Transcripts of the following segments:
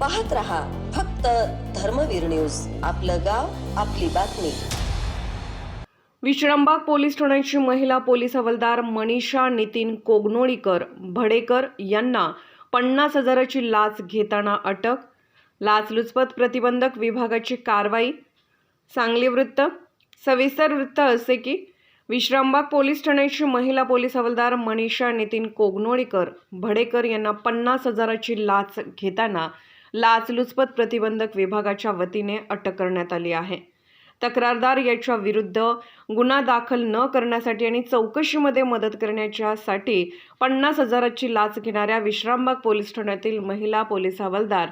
पाहत रहा फक्त धर्मवीर न्यूज. आपलं गाव आपली बातमी. विश्रामबाग पोलीस ठाण्याची महिला पोलीस हवालदार मनीषा नितीन कोगनोळीकर भडेकर यांना पन्नास हजाराची लाच घेताना अटक लाचलुचपत प्रतिबंधक विभागाची कारवाई सांगली वृत्त सविस्तर वृत्त असे की विश्रामबाग पोलीस ठाण्याची महिला पोलीस हवालदार मनीषा नितीन कोगनोळीकर भडेकर यांना पन्नास हजाराची लाच घेताना लाचलुचपत प्रतिबंधक विभागाच्या वतीने अटक करण्यात आली आहे. तक्रारदार याच्या विरुद्ध गुन्हा दाखल न करण्यासाठी आणि चौकशीमध्ये मदत करण्याच्यासाठी पन्नास हजाराची लाच घेणाऱ्या विश्रामबाग पोलीस ठाण्यातील महिला पोलीस हवालदार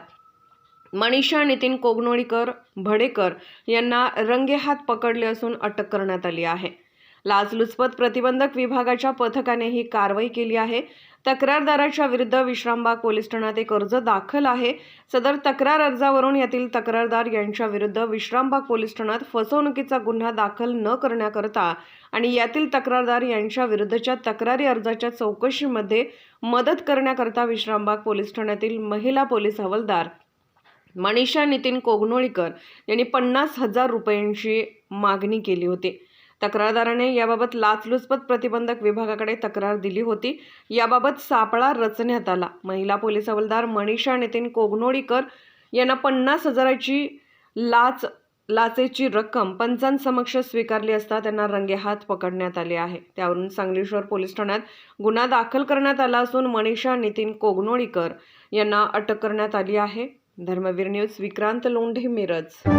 मनीषा नितीन कोगनोळीकर भडेकर यांना रंगेहात पकडले असून अटक करण्यात आली आहे. लाचलुचपत प्रतिबंधक विभागाच्या पथकाने ही कारवाई केली आहे. तक्रारदाराच्या विरुद्ध विश्रामबाग पोलीस ठाण्यात एक अर्ज दाखल आहे. सदर तक्रार अर्जावरून यातील तक्रारदार यांच्या विरुद्ध विश्रामबाग पोलीस ठाण्यात फसवणुकीचा गुन्हा दाखल न करण्याकरता आणि यातील तक्रारदार यांच्या विरुद्धच्या तक्रारी अर्जाच्या चौकशीमध्ये मदत करण्याकरता विश्रामबाग पोलीस ठाण्यातील महिला पोलीस हवालदार मनीषा नितीन कोगनोळीकर यांनी पन्नास हजार रुपयांची मागणी केली होती. तक्रारदाराने याबाबत लाचलुचपत प्रतिबंधक विभागाकडे तक्रार दिली होती. याबाबत सापळा रचण्यात आला. महिला पोलीस हवालदार मनीषा नितीन कोगनोळीकर यांना पन्नास हजाराची लाच लाचेची रक्कम पंचांसमक्ष स्वीकारली असता त्यांना रंगेहात पकडण्यात आले आहे. त्यावरून सांगली शहर पोलीस ठाण्यात गुन्हा दाखल करण्यात आला असून मनीषा नितीन कोगनोळीकर यांना अटक करण्यात आली आहे. धर्मवीर न्यूज विक्रांत लोंढे मिरज.